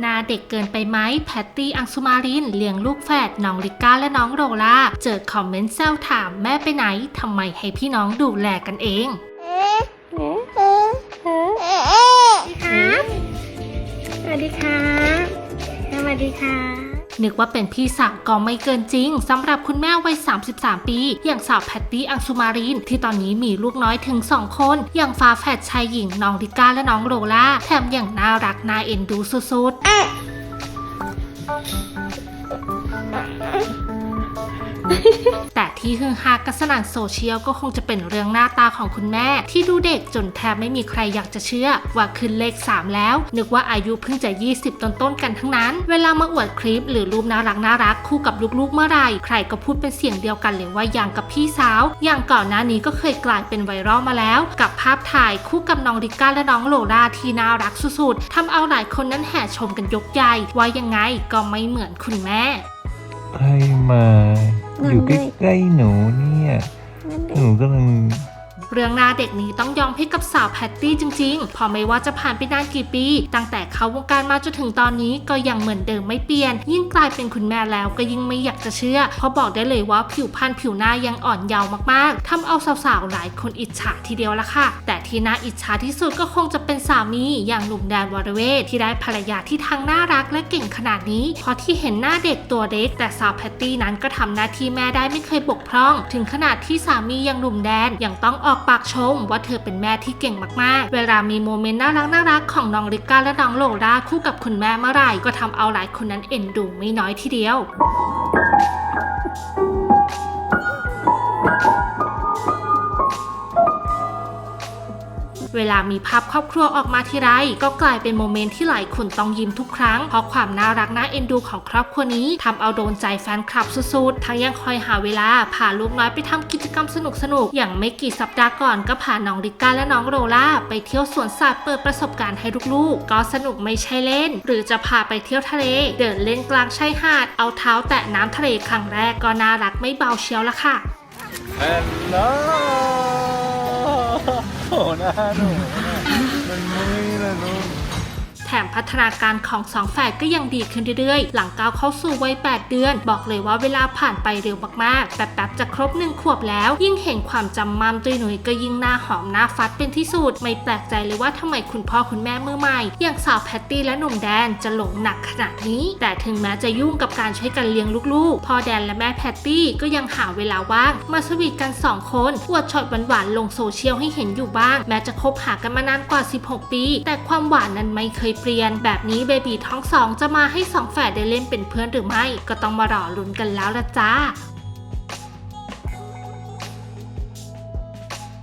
หนาเด็กเกินไปไหมแพตตี้อังสุมารินเลี้ยงลูกแฝดน้องลิก้าและน้องโรล่า เจอคอมเมนต์แซวถามแม่ไปไหนทำไมให้พี่น้องดูแลกันเองสวัสดีค่ะสวัสดีค่ะ นึกว่าเป็นพี่สาวก็ไม่เกินจริงสำหรับคุณแม่วัย 33 ปี อย่างสาวแพตตี้อังสุมาริน ที่ตอนนี้มีลูกน้อยถึง 2 คน อย่างฟ้าแฝดชายหญิงน้องลิก้าและน้องโรล่าแถมอย่างน่ารักน่าเอ็นดูสุดๆ แต่ที่ฮือฮากันสนั่นโซเชียลก็คงจะเป็นเรื่องหน้าตาของคุณแม่ ที่ดูเด็กจนแทบไม่มีใครอยากจะเชื่อ ว่าขึ้นเลข 3 แล้ว นึกว่าอายุเพิ่งจะ 20 ต้นๆกันทั้งนั้น เวลามาอวดคลิปหรือรูปน่ารักน่ารักคู่กับลูกๆเมื่อไรใครก็พูดเป็นเสียงเดียวกันเลยว่าอย่างกับพี่สาว อย่างก่อนหน้านี้ก็เคยกลายเป็นไวรัลมาแล้ว กับภาพถ่ายคู่กับน้องดิก้าและน้องโลล่าที่น่ารักสุดๆทำเอาหลายคนนั้นแห่ชมกันยกใหญ่ว่ายังไงก็ไม่เหมือนคุณแม่ ใครมา อยู่ใกล้ๆหนูเนี่ย หนูกำลัง เรื่องหน้าเด็กนี้ต้องยอมให้กับสาวแพตตี้จริงๆเพอไม่ว่าจะผ่านไปนานกี่ปี ตั้งแต่เข้าวงการมาจนถึงตอนนี้ก็ยังเหมือนเดิมไม่เปลี่ยน ยิ่งกลายเป็นคุณแม่แล้วก็ยิ่งไม่อยากจะเชื่อ เพราะบอกได้เลยว่าผิวพรรณผิวหน้ายังอ่อนเยาว์มากๆทำเอาสาวๆหลายคนอิจฉาทีเดียวละค่ะ แต่ที่น่าอิจฉาที่สุดก็คงจะเป็นสามีอย่างหนุ่มแดนวรเวทที่ได้ภรรยาที่ทั้งน่ารักและเก่งขนาดนี้เพราะที่เห็นหน้าเด็กตัวเล็กแต่สาวแพตตี้นั้นก็ทำหน้าที่แม่ได้ไม่เคยบกพร่อง ถึงขนาดที่สามีอย่างหนุ่มแดนยังต้องออกปากชมว่าเธอเป็นแม่ที่เก่งมากๆ เวลามีโมเมนต์น่ารักน่ารักของน้องลิก้าและน้องโลล่าคู่กับคุณแม่เมื่อไหร่ก็ทำเอาหลายคนนั้นเอ็นดูไม่น้อยทีเดียว เวลามีภาพครอบครัวออกมาทีไรก็กลายเป็นโมเมนต์ที่หลายคนต้องยิ้มทุกครั้ง เพราะความน่ารักน่าเอ็นดูของครอบครัวนี้ทำเอาโดนใจแฟนคลับสุดๆ ทั้งยังคอยหาเวลาพาลูกน้อยไปทำกิจกรรมสนุกๆอย่างไม่กี่สัปดาห์ก่อนก็พาน้องริก้าและน้องโรล่าไปเที่ยวสวนสัตว์เปิดประสบการณ์ให้ลูกๆ ก็สนุกไม่ใช่เล่น หรือจะพาไปเที่ยวทะเล เดินเล่นกลางชายหาด เอาเท้าแตะน้ำทะเลครั้งแรกก็น่ารักไม่เบาเชียวละค่ะฮัลโหลโอ้ห น้าหนู มพัฒนาการของสองแฝดก็ยังดีขึ้นเรื่อยๆ หลังก้าวเข้าสู่วัย 8 เดือน บอกเลยว่าเวลาผ่านไปเร็วมากๆแป๊บๆจะครบหนึ่งขวบแล้ว ยิ่งเห็นความจำมั่มตุยหนุ่ยก็ยิ่งหน้าหอมหน้าฟัดเป็นที่สุด ไม่แปลกใจเลยว่าทำไมคุณพ่อคุณแม่มือใหม่ อย่างสาวแพตตี้และหนุ่มแดนจะหลงหนักขนาดนี้ แต่ถึงแม้จะยุ่งกับการช่วยกันเลี้ยงลูกๆ พ่อแดนและแม่แพตตี้ก็ยังหาเวลาว่างมาสวีทกันสองคนอวดช็อตหวานๆลงโซเชียลให้เห็นอยู่บ้าง แม้จะคบหากันมานานกว่า 16 ปี แต่ความหวานนั้นไม่เคยเรียน แบบนี้เบบีท้องสองจะมาให้สองแฝดได้เล่นเป็นเพื่อนหรือไม่ ก็ต้องมารอลุ้นกันแล้วละจ้า